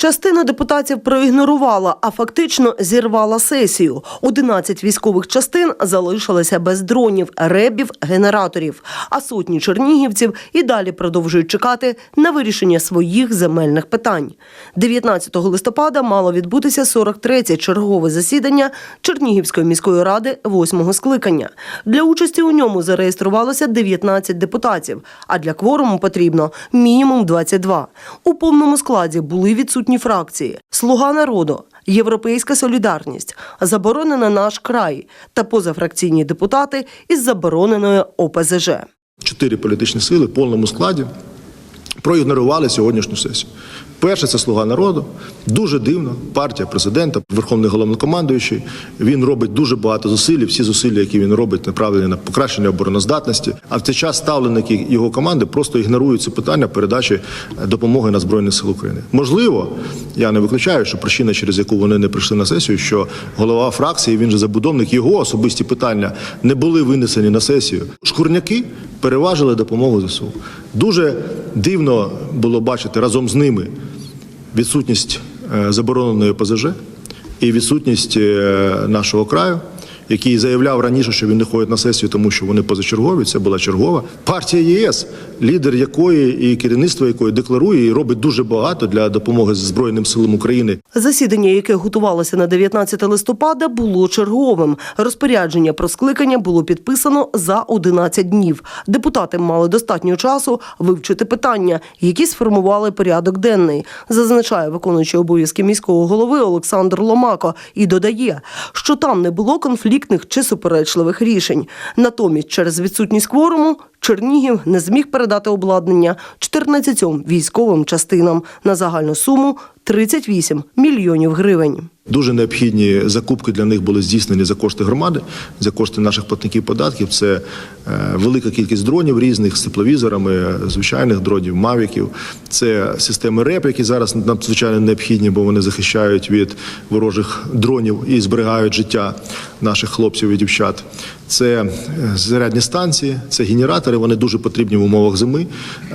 Частина депутатів проігнорувала, а фактично зірвала сесію. 11 військових частин залишилися без дронів, ребів, генераторів. А сотні чернігівців і далі продовжують чекати на вирішення своїх земельних питань. 19 листопада мало відбутися 43-те чергове засідання Чернігівської міської ради 8-го скликання. Для участі у ньому зареєструвалося 19 депутатів, а для кворуму потрібно мінімум 22. У повному складі були відсутні фракції: Слуга народу, Європейська солідарність, заборонена наш край та позафракційні депутати із забороненої ОПЗЖ. чотири політичні сили в повному складі проігнорували сьогоднішню сесію. Перше це слуга народу. Дуже дивно. Партія президента, верховний головнокомандуючий. Він робить дуже багато зусиль. Всі зусилля, які він робить, направлені на покращення обороноздатності. А в цей час ставленики його команди просто ігнорують це питання передачі е, допомоги на збройні сили України. Можливо, я не виключаю, що причина, через яку вони не прийшли на сесію, що голова фракції, він же забудовник, його особисті питання не були винесені на сесію. Шкурняки переважили допомогу ЗСУ. Дуже дивно було бачити разом з ними відсутність е, забороненої ПЗЖ і відсутність е, нашого краю, який заявляв раніше, що він не ходить на сесію, тому що вони позачергові. Це була чергова партія ЄС, лідер якої і керівництво якої декларує і робить дуже багато для допомоги Збройним силам України. Засідання, яке готувалося на 19 листопада, було черговим. Розпорядження про скликання було підписано за 11 днів. Депутати мали достатньо часу вивчити питання, які сформували порядок денний, зазначає виконуючий обов'язки міського голови Олександр Ломако і додає, що там не було конфліктних чи суперечливих рішень. Натомість, через відсутність кворуму, Чернігів не зміг передати обладнання 14 військовим частинам на загальну суму 38 мільйонів гривень. Дуже необхідні закупки для них були здійснені за кошти громади, за кошти наших платників податків. Це е, велика кількість дронів різних з тепловізорами, звичайних дронів, мавіків. Це системи РЕП, які зараз надзвичайно необхідні, бо вони захищають від ворожих дронів і зберігають життя наших хлопців і дівчат. Це е, зарядні станції, це генератори. Вони дуже потрібні в умовах зими.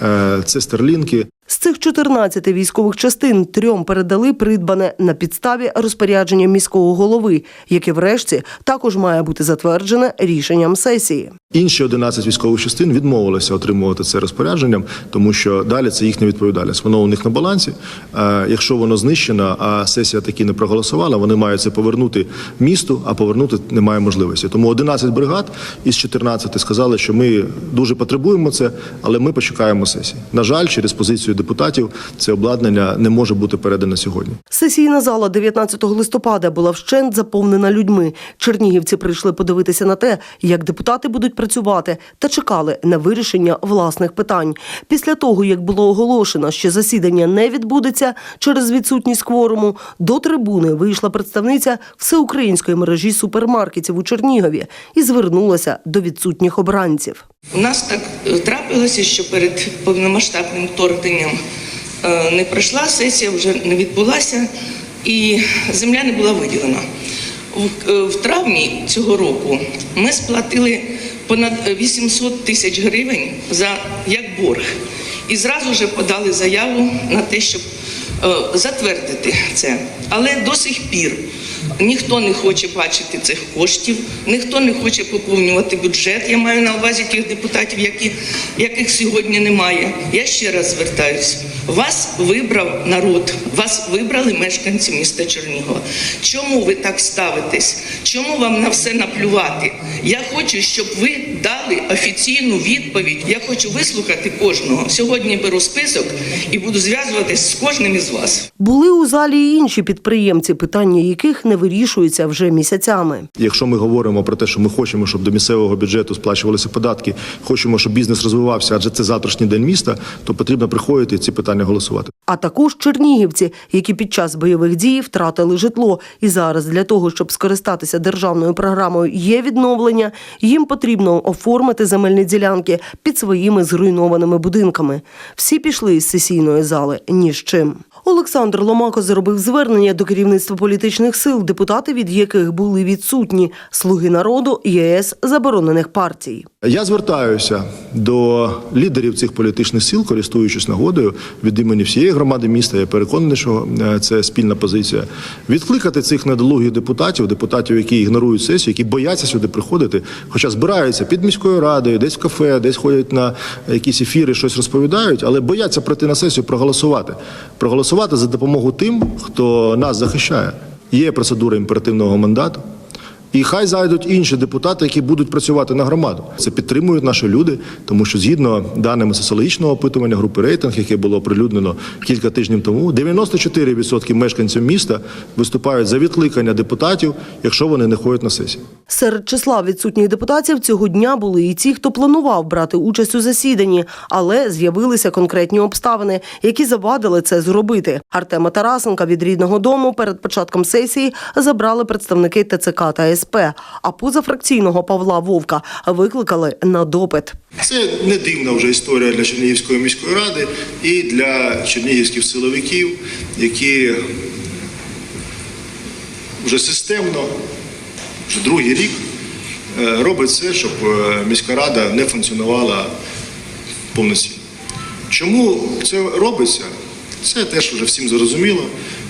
Е, Це старлінки. З цих 14 військових частин трьом передали придбане на підставі розпорядження міського голови, яке врешті також має бути затверджене рішенням сесії. Інші 11 військових частин відмовилися отримувати це розпорядженням, тому що далі це їхня відповідальність. Воно у них на балансі. Е, Якщо воно знищено, а сесія таки не проголосувала, вони мають це повернути місту, а повернути немає можливості. Тому 11 бригад із 14 сказали, що ми дуже потребуємо це, але ми почекаємо сесії. На жаль, через позицію депутатів це обладнання не може бути передане сьогодні. Сесійна зала 19 листопада була вщент заповнена людьми. Чернігівці прийшли подивитися на те, як депутати будуть працювати, та чекали на вирішення власних питань. Після того, як було оголошено, що засідання не відбудеться через відсутність кворуму, до трибуни вийшла представниця всеукраїнської мережі супермаркетів у Чернігові і звернулася до відсутніх обранців. У нас так е, трапилося, що перед повномасштабним вторгненням е, не пройшла сесія, вже не відбулася, і земля не була виділена. В, е, травні цього року ми сплатили понад 800 тисяч гривень за як борг. І зразу ж подали заяву на те, щоб затвердити це. Але до сих пір ніхто не хоче бачити цих коштів, ніхто не хоче поповнювати бюджет. Я маю на увазі тих депутатів, які, яких сьогодні немає. Я ще раз звертаюсь. Вас вибрав народ, вас вибрали мешканці міста Чернігова. Чому ви так ставитесь? Чому вам на все наплювати? Я хочу, щоб ви дали офіційну відповідь. Я хочу вислухати кожного. Сьогодні беру список і буду зв'язуватись з кожним із вас. Були у залі і інші підприємці, питання яких не вирішуються вже місяцями. Якщо ми говоримо про те, що ми хочемо, щоб до місцевого бюджету сплачувалися податки, хочемо, щоб бізнес розвивався, адже це завтрашній день міста, то потрібно приходити і ці питання голосувати. А також чернігівці, які під час бойових дій втратили житло. І зараз для того, щоб скористатися державною програмою є відновлення, їм потрібно оформити земельні ділянки під своїми зруйнованими будинками. Всі пішли із сесійної зали ні з чим. Олександр Ломако зробив звернення до керівництва політичних сил, депутати від яких були відсутні слуги народу ЄС заборонених партій. Я звертаюся до лідерів цих політичних сил, користуючись нагодою від імені всієї громади міста. Я переконаний, що е, це спільна позиція. Відкликати цих недолугих депутатів, депутатів, які ігнорують сесію, які бояться сюди приходити, хоча збираються під міською радою, десь в кафе, десь ходять на якісь ефіри, щось розповідають, але бояться прийти на сесію, проголосувати. Проголосувати за допомогу тим, хто нас захищає. Є процедура імперативного мандату. І хай зайдуть інші депутати, які будуть працювати на громаду. Це підтримують наші люди, тому що згідно даними соціологічного опитування групи рейтинг, яке було оприлюднено кілька тижнів тому, 94% мешканців міста виступають за відкликання депутатів, якщо вони не ходять на сесії. Серед числа відсутніх депутатів цього дня були і ті, хто планував брати участь у засіданні, але з'явилися конкретні обставини, які завадили це зробити. Артема Тарасенка від рідного дому перед початком сесії забрали представники ТЦК та СП. А позафракційного Павла Вовка викликали на допит. Це не дивна вже історія для Чернігівської міської ради і для чернігівських силовиків, які вже системно, вже другий рік е, роблять все, щоб е, міська рада не функціонувала повноцінно. Чому це робиться? Це теж вже всім зрозуміло.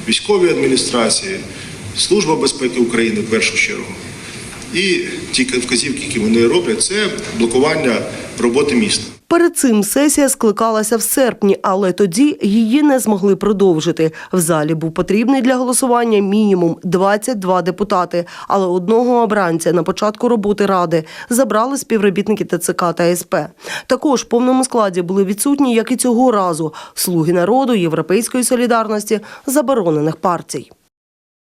Військові адміністрації, Служба безпеки України в першу чергу. І ті вказівки, які вони роблять, це блокування роботи міста. Перед цим сесія скликалася в серпні, але тоді її не змогли продовжити. В залі був потрібний для голосування мінімум 22 депутати, але одного обранця на початку роботи ради забрали співробітники ТЦК та СП. Також в повному складі були відсутні, як і цього разу, слуги народу, європейської солідарності, заборонених партій.